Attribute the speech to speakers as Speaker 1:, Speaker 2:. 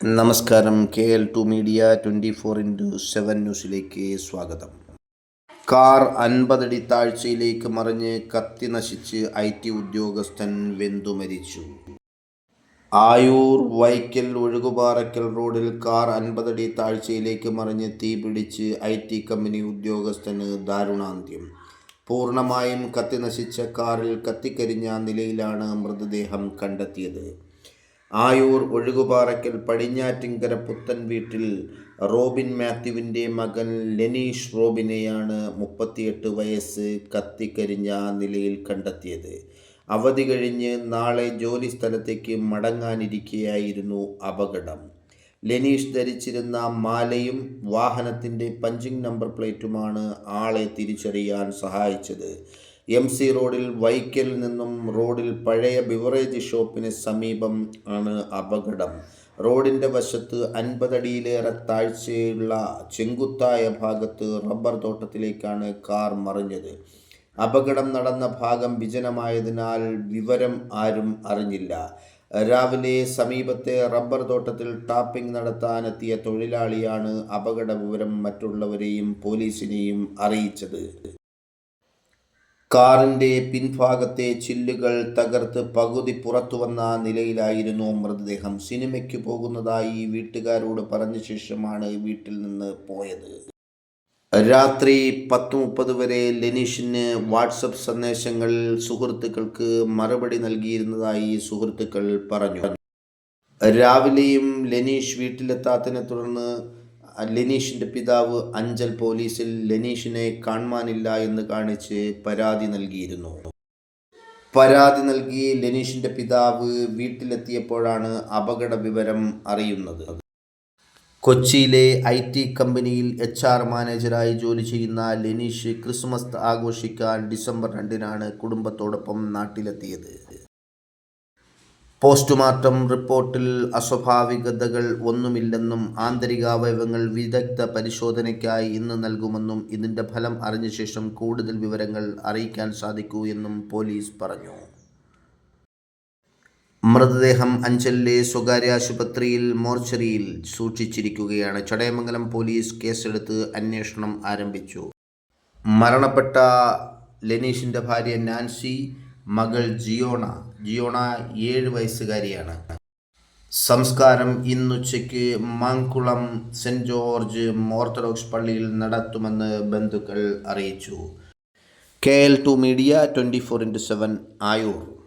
Speaker 1: നമസ്കാരം. K L two media twenty four into seven ന്യൂസിലേക്ക് സ്വാഗതം. കാർ അൻപതടി താഴ്ചയിലേക്ക് മറിഞ്ഞ് കത്തി നശിച്ച് ഐ ടി ഉദ്യോഗസ്ഥൻ വെന്തു മരിച്ചു. ആയൂർ വൈക്കൽ ഒഴുകുപാറയ്ക്കൽ റോഡിൽ കാർ അൻപതടി താഴ്ചയിലേക്ക് മറിഞ്ഞ് തീ പിടിച്ച് ഐ ടി കമ്പനി ഉദ്യോഗസ്ഥന് ദാരുണാന്ത്യം. പൂർണമായും കത്തി നശിച്ച കാറിൽ കത്തിക്കരിഞ്ഞ നിലയിലാണ് മൃതദേഹം കണ്ടെത്തിയത്. ആയൂർ ഒഴുകുപാറയ്ക്കൽ പടിഞ്ഞാറ്റിങ്കര പുത്തൻ വീട്ടിൽ റോബിൻ മാത്യുവിന്റെ മകൻ ലെനീഷ് റോബിനെയാണ് മുപ്പത്തിയെട്ട് വയസ്സ് കത്തിക്കരിഞ്ഞ നിലയിൽ കണ്ടെത്തിയത്. അവധി കഴിഞ്ഞ് നാളെ ജോലി സ്ഥലത്തേക്ക് മടങ്ങാനിരിക്കെയായിരുന്നു അപകടം. ലെനീഷ് ധരിച്ചിരുന്ന മാലയും വാഹനത്തിന്റെ പഞ്ചിങ് നമ്പർ പ്ലേറ്റുമാണ് ആളെ തിരിച്ചറിയാൻ സഹായിച്ചത്. എം സി റോഡിൽ വൈക്കലിൽ നിന്നും റോഡിൽ പഴയ ബിവറേജ് ഷോപ്പിന് സമീപം ആണ് അപകടം. റോഡിന്റെ വശത്ത് അൻപതടിയിലേറെ താഴ്ചയുള്ള ചെങ്കുത്തായ ഭാഗത്ത് റബ്ബർ തോട്ടത്തിലേക്കാണ് കാർ മറിഞ്ഞത്. അപകടം നടന്ന ഭാഗം വിജനമായതിനാൽ വിവരം ആരും അറിഞ്ഞില്ല. രാവിലെ സമീപത്തെ റബ്ബർ തോട്ടത്തിൽ ടാപ്പിംഗ് നടത്താനെത്തിയ തൊഴിലാളിയാണ് അപകട വിവരം മറ്റുള്ളവരെയും പോലീസിനെയും അറിയിച്ചത്. കാറിന്റെ പിൻഭാഗത്തെ ചില്ലുകൾ തകർത്ത് പകുതി പുറത്തു വന്ന നിലയിലായിരുന്നു മൃതദേഹം. സിനിമയ്ക്ക് പോകുന്നതായി വീട്ടുകാരോട് പറഞ്ഞ ശേഷമാണ് വീട്ടിൽ നിന്ന് പോയത്. രാത്രി പത്ത് മുപ്പത് വരെ ലെനീഷിന് വാട്സപ്പ് സന്ദേശങ്ങൾ സുഹൃത്തുക്കൾക്ക് മറുപടി നൽകിയിരുന്നതായി സുഹൃത്തുക്കൾ പറഞ്ഞു. രാവിലെയും ലെനീഷ് വീട്ടിലെത്താത്തതിനെ തുടർന്ന് ലെനീഷിന്റെ പിതാവ് അഞ്ചൽ പോലീസിൽ ലെനീഷിനെ കാണുവാനില്ല എന്ന് കാണിച്ച് പരാതി നൽകിയിരുന്നു. പരാതി നൽകി ലെനീഷിന്റെ പിതാവ് വീട്ടിലെത്തിയപ്പോഴാണ് അപകട വിവരം അറിയുന്നത്. കൊച്ചിയിലെ ഐ ടി കമ്പനിയിൽ എച്ച് ആർ മാനേജരായി ജോലി ചെയ്യുന്ന ലെനീഷ് ക്രിസ്മസ് ആഘോഷിക്കാൻ ഡിസംബർ രണ്ടിനാണ് കുടുംബത്തോടൊപ്പം നാട്ടിലെത്തിയത്. പോസ്റ്റ്മോർട്ടം റിപ്പോർട്ടിൽ അസ്വാഭാവികതകൾ ഒന്നുമില്ലെന്നും ആന്തരികാവയവങ്ങൾ വിദഗ്ധ പരിശോധനയ്ക്കായി ഇന്ന് നൽകുമെന്നും ഇതിന്റെ ഫലം അറിഞ്ഞ ശേഷം കൂടുതൽ വിവരങ്ങൾ അറിയിക്കാൻ സാധിക്കൂ എന്നും പോലീസ് പറഞ്ഞു. മൃതദേഹം അഞ്ചലിലെ സ്വകാര്യ ആശുപത്രിയിൽ മോർച്ചറിയിൽ സൂക്ഷിച്ചിരിക്കുകയാണ്. ചടയമംഗലം പോലീസ് കേസെടുത്ത് അന്വേഷണം ആരംഭിച്ചു. മരണപ്പെട്ട ലെനീഷിന്റെ ഭാര്യ നാൻസി മകൾ ജിയോണ. ജിയോണ ഏഴ് വയസ്സുകാരിയാണ്. സംസ്കാരം ഇന്നുച്ചയ്ക്ക് മാങ്കുളം സെന്റ് ജോർജ് ഓർത്തഡോക്സ് പള്ളിയിൽ നടത്തുമെന്ന് ബന്ധുക്കൾ അറിയിച്ചു. K L two media twenty four into seven Ayoor.